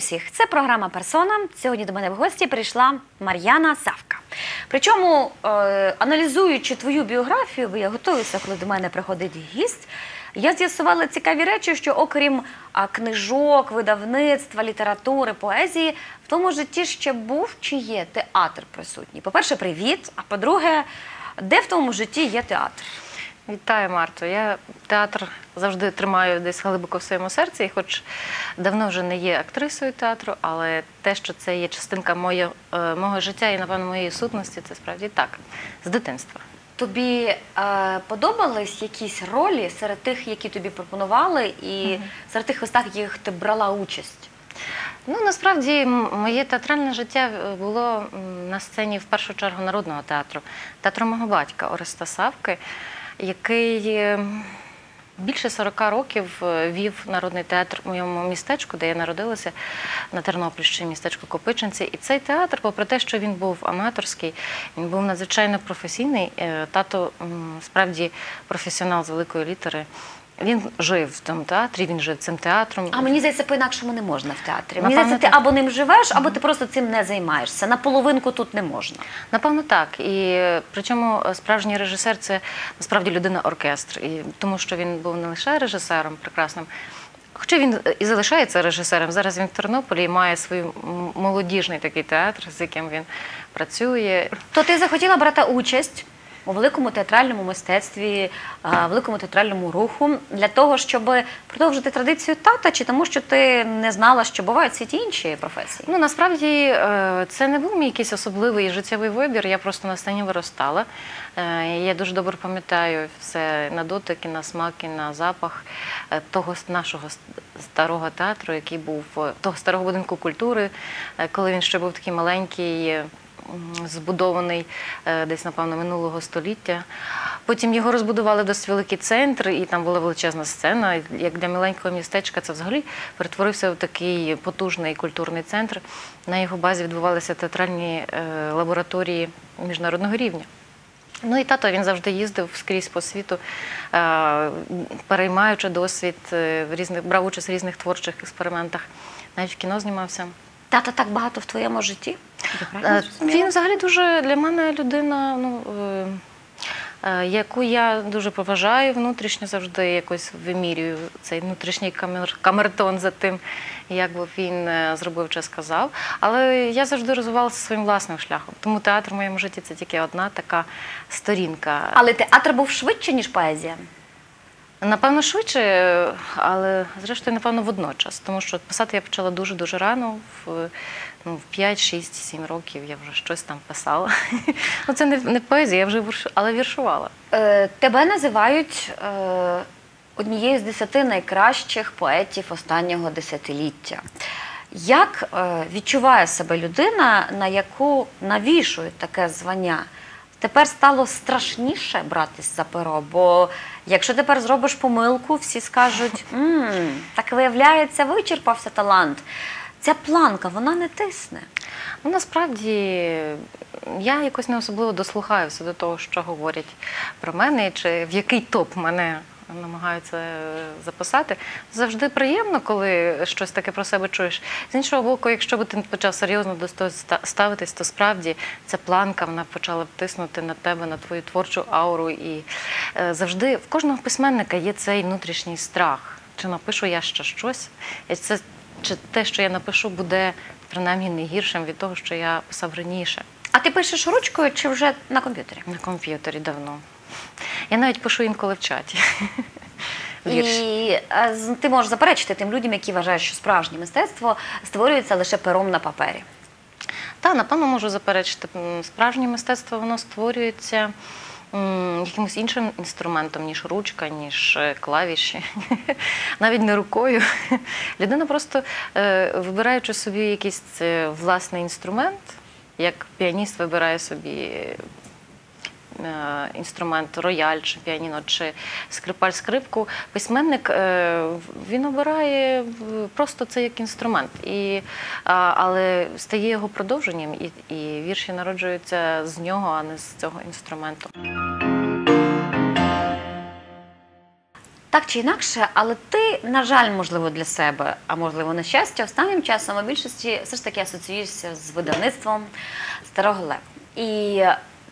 усіх! Це програма Персона. Сьогодні до мене в гості прийшла Мар'яна Савка. Причому, е, аналізуючи твою біографію, бо я готуюся, коли до мене приходить гість. Я з'ясувала цікаві речі, що окрім книжок, видавництва, літератури, поезії, в тому житті ще був чи є театр присутній. По-перше, привіт. А по-друге, де в тому житті є театр? Вітаю, Марто. Я театр завжди тримаю десь глибоко в своєму серці, і хоч давно вже не є актрисою театру, але те, що це є частинка моє, е, мого життя і, напевно, моєї сутності, це справді так, з дитинства. Тобі е, подобались якісь ролі серед тих, які тобі пропонували, і серед тих вистав, в яких ти брала участь? Ну, насправді, моє театральне життя е, було на сцені в першу чергу народного театру, театру мого батька Ореста Савки, який е, більше 40 років е, вів народний театр у моєму містечку, де я народилася на Тернопільщині, містечко Копичинці. І цей театр, попри те, що він був аматорський, він був надзвичайно професійний. Е, Тато справді професіонал з великої літери. Він жив в тому театрі, він жив цим театром. А мені здається, по-інакшому не можна в театрі. Мені здається, ти так. або ним живеш, або ти просто цим не займаєшся. На половинку тут не можна. Напевно, так. І причому е, справжній режисер це насправді людина оркестр. І тому що він був не лише режисером прекрасним. Хоча він е, і залишається режисером. Зараз він в Тернополі і має свій молодіжний такий театр, з яким він працює. То ти захотіла брати участь у великому театральному мистецтві, великому театральному руху для того, щоб продовжити традицію тата, чи тому, що ти не знала, що бувають в світі інші професії? Ну насправді е, це не був мій якийсь особливий життєвий вибір. Я просто на сцені виростала. Е, Я дуже добре пам'ятаю все на дотики, на смаки, на запах е, того нашого старого театру, який був е, того старого будинку культури, е, коли він ще був такий маленький. Збудований е, десь, напевно, минулого століття. Потім його розбудували досить великий центр, і там була величезна сцена. Як для маленького містечка, це взагалі перетворився в такий потужний культурний центр. На його базі відбувалися театральні е, лабораторії міжнародного рівня. Ну і тато він завжди їздив скрізь по світу, е, переймаючи досвід брав участь в різних творчих експериментах. Навіть в кіно знімався. Тата так багато в твоєму житті? Я Е? Він взагалі дуже для мене людина, ну, е, е, яку я дуже поважаю внутрішньо завжди якось вимірюю цей внутрішній камер, камертон за тим, як би він зробив чи сказав. Але я завжди розвивалася своїм власним шляхом. Тому театр в моєму житті це тільки одна така сторінка. Але театр був швидше, ніж поезія. Напевно, швидше, але зрештою, напевно, водночас. Тому що писати я почала дуже-дуже рано, в, ну, в 5, 6, 7 років я вже щось там писала. Ну, це не, не поезія, я вже вірш, але віршувала. Е, тебе називають е, однією з десяти найкращих поетів останнього десятиліття. Як е, відчуває себе людина, на яку навішують таке звання? Тепер стало страшніше братись за перо, бо якщо тепер зробиш помилку, всі скажуть, «М, так виявляється, вичерпався талант. Ця планка, вона не тисне. Ну, насправді я якось не особливо дослухаюся до того, що говорять про мене, чи в який топ мене намагаються записати. Завжди приємно, коли щось таке про себе чуєш. З іншого боку, якщо б ти почав серйозно до того ставитись, то справді ця планка вона почала б тиснути на тебе, на твою творчу ауру. І е, завжди в кожного письменника є цей внутрішній страх. Чи напишу я ще щось? Це чи те, що я напишу, буде принаймні не гіршим від того, що я писав раніше А ти пишеш ручкою чи вже на комп'ютері? на комп'ютері давно. Я навіть пишу інколи в чаті. І з- ти можеш заперечити тим людям, які вважають, що справжнє мистецтво створюється лише пером на папері. Та, напевно, можу заперечити. М, Справжнє мистецтво воно створюється якимось іншим інструментом, ніж ручка, ніж е, клавіші, навіть не рукою. Людина просто е, вибираючи собі якийсь е, власний інструмент, як піаніст вибирає собі. Е, Інструмент рояль чи піаніно, чи скрипаль скрипку, письменник е, він обирає просто це як інструмент, і, але стає його продовженням, і, і вірші народжуються з нього, а не з цього інструменту. Так чи інакше, але ти, на жаль, можливо, для себе, а можливо, на щастя, останнім часом у більшості все ж таки асоціюєшся з видавництвом Старого Лева. І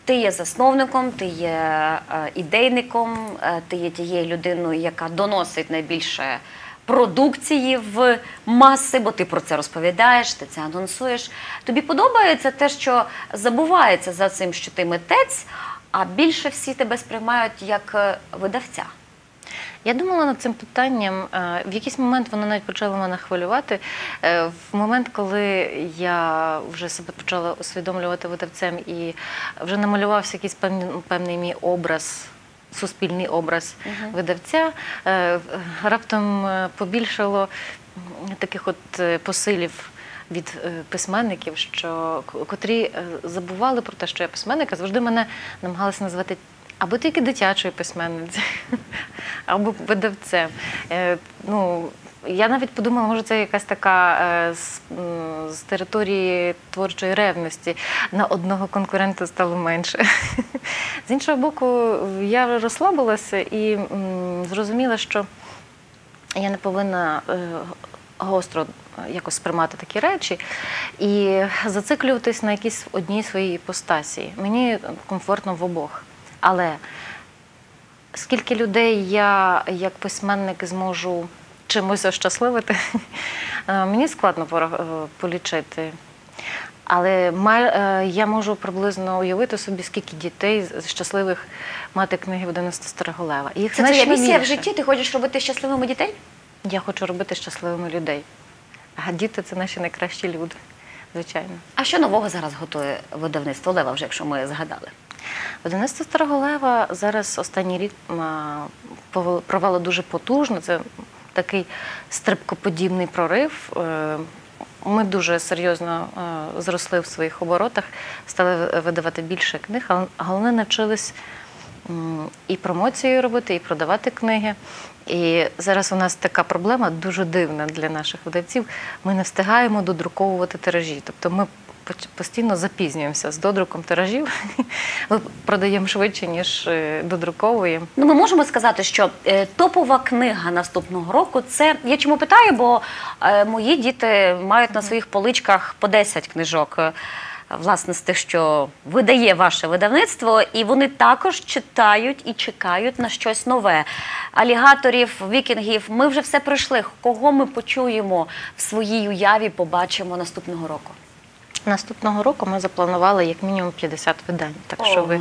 ти є засновником, ти є е, ідейником, е, ти є тією людиною, яка доносить найбільше продукції в маси, бо ти про це розповідаєш, ти це анонсуєш. Тобі подобається те, що забувається за цим, що ти митець, а більше всі тебе сприймають як е, видавця. Я думала над цим питанням. е, В якийсь момент воно навіть почало мене хвилювати. Е, В момент, коли я вже себе почала усвідомлювати видавцем і вже намалювався якийсь певний, певний мій образ. Суспільний образ видавця е, раптом побільшало таких от посилів від письменників, що котрі забували про те, що я письменник, а завжди мене намагалися назвати або тільки дитячою письменницею, або видавцем. Е, Ну, я навіть подумала, може, це якась така е, з, з території творчої ревності. На одного конкурента стало менше. З іншого боку, я розслабилася і зрозуміла, що я не повинна е, гостро якось сприймати такі речі і зациклюватись на якійсь одній своїй іпостасі. Мені комфортно в обох. Але скільки людей я як письменник зможу чимось ощасливити, е, мені складно е, полічити. Але е, я можу приблизно уявити собі, скільки дітей з- щасливих мати книги в 90 старого лева. Їх Це твоя місія в житті? Ти хочеш робити щасливими дітей? Я хочу робити щасливими людей. А діти це наші найкращі люди, звичайно. А що нового зараз готує видавництво Лева, вже якщо ми згадали? Видавництво Старого Лева зараз останній рік провело дуже потужно. Це такий стрибкоподібний прорив. Е, Ми дуже серйозно е, зросли в своїх оборотах, стали видавати більше книг, але головне навчились і промоцію робити, і продавати книги. І зараз у нас така проблема дуже дивна для наших видавців. Ми не встигаємо додруковувати тиражі. Тобто ми постійно запізнюємося з додруком тиражів. Ми продаємо швидше, ніж е, додруковуємо. Ну, ми можемо сказати, що е, топова книга наступного року це. Я чому питаю, бо е, мої діти мають на своїх поличках по 10 книжок. Власне, з тих, що видає ваше видавництво, і вони також читають і чекають на щось нове. Алігаторів, вікінгів. Ми вже все пройшли. Кого ми почуємо в своїй уяві, побачимо наступного року? Наступного року ми запланували як мінімум 50 видань. Так що ви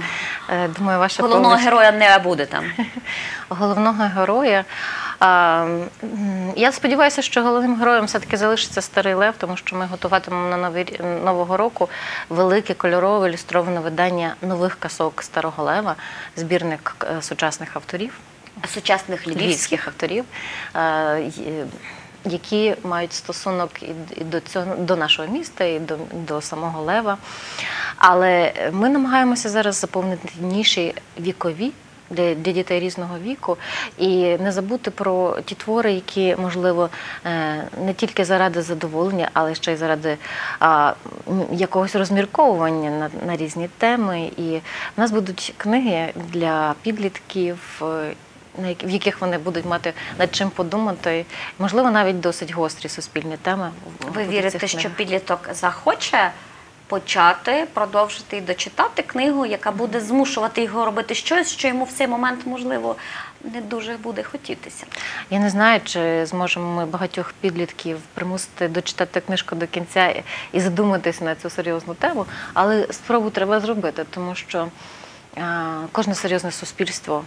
е, думаю, ваша Головного поличка- героя не буде там. головного героя. Я сподіваюся, що головним героєм все-таки залишиться старий лев, тому що ми готуватимемо на новий рі- нового року велике кольорове ілюстроване видання нових казок старого лева, збірник е, сучасних авторів, Сучасних львівських. львівських авторів. Е, Які мають стосунок і до цього до нашого міста, і до, до самого Лева. Але ми намагаємося зараз заповнити ніші вікові для, для дітей різного віку, і не забути про ті твори, які, можливо, е, не тільки заради задоволення, але ще й заради а, якогось розмірковування на, на різні теми. І в нас будуть книги для підлітків. В яких вони будуть мати над чим подумати, можливо, навіть досить гострі суспільні теми. Ви вірите, що підліток захоче почати, продовжити і дочитати книгу, яка буде змушувати його робити щось, що йому в цей момент, можливо, не дуже буде хотітися. Я не знаю, чи зможемо ми багатьох підлітків примусити дочитати книжку до кінця і- і задуматись на цю серйозну тему, але спробу треба зробити, тому що кожне серйозне суспільство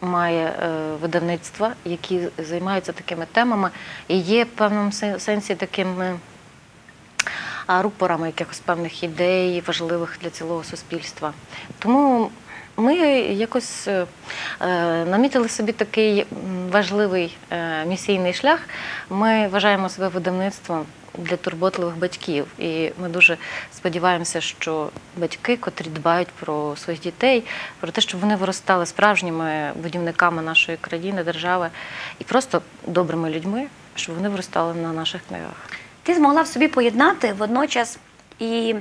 має е, видавництва, які займаються такими темами і є в певному сенсі такими рупорами якихось певних ідей, важливих для цілого суспільства. Тому ми якось е, е, намітили собі такий важливий місійний шлях. Ми вважаємо себе видавництвом для турботливих батьків. І ми дуже сподіваємося, що батьки, котрі дбають про своїх дітей, про те, щоб вони виростали справжніми будівниками нашої країни, держави і просто добрими людьми, щоб вони виростали на наших книгах. Ти змогла в собі поєднати водночас і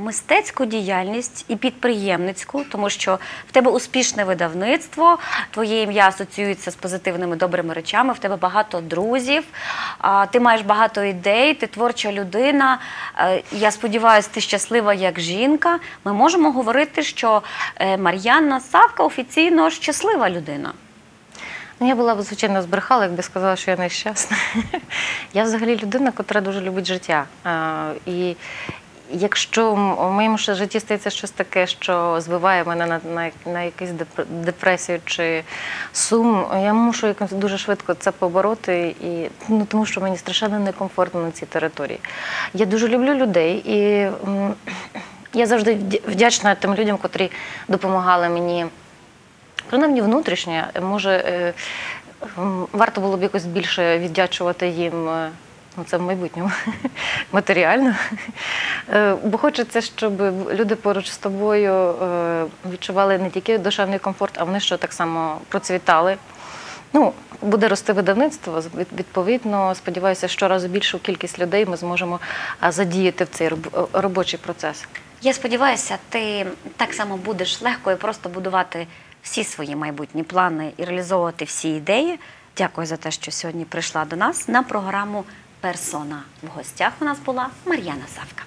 мистецьку діяльність і підприємницьку, тому що в тебе успішне видавництво, твоє ім'я асоціюється з позитивними добрими речами, в тебе багато друзів, ти маєш багато ідей, ти творча людина. Е, Я сподіваюся, ти щаслива як жінка. Ми можемо говорити, що е, Мар'яна Савка офіційно щаслива людина. Ну, я була б, звичайно, збрехала, якби сказала, що я нещасна. Я взагалі людина, яка дуже любить життя. Е, І якщо у моєму житті стається щось таке, що збиває мене на, на, на якусь депресію чи сум, я мушу якось дуже швидко це побороти, і, ну, тому що мені страшенно некомфортно на цій території. Я дуже люблю людей і я завжди вдячна тим людям, котрі допомагали мені принаймні внутрішнє, може, е, варто було б якось більше віддячувати їм. Ну, це в майбутньому матеріально. Е, Бо хочеться, щоб люди поруч з тобою е, відчували не тільки душевний комфорт, а вони що так само процвітали. Ну, буде рости видавництво. Відповідно, сподіваюся, щоразу більшу кількість людей ми зможемо задіяти в цей робочий процес. Я сподіваюся, ти так само будеш легко і просто будувати всі свої майбутні плани і реалізовувати всі ідеї. Дякую за те, що сьогодні прийшла до нас на програму Персона. В гостях у нас була Мар'яна Савка.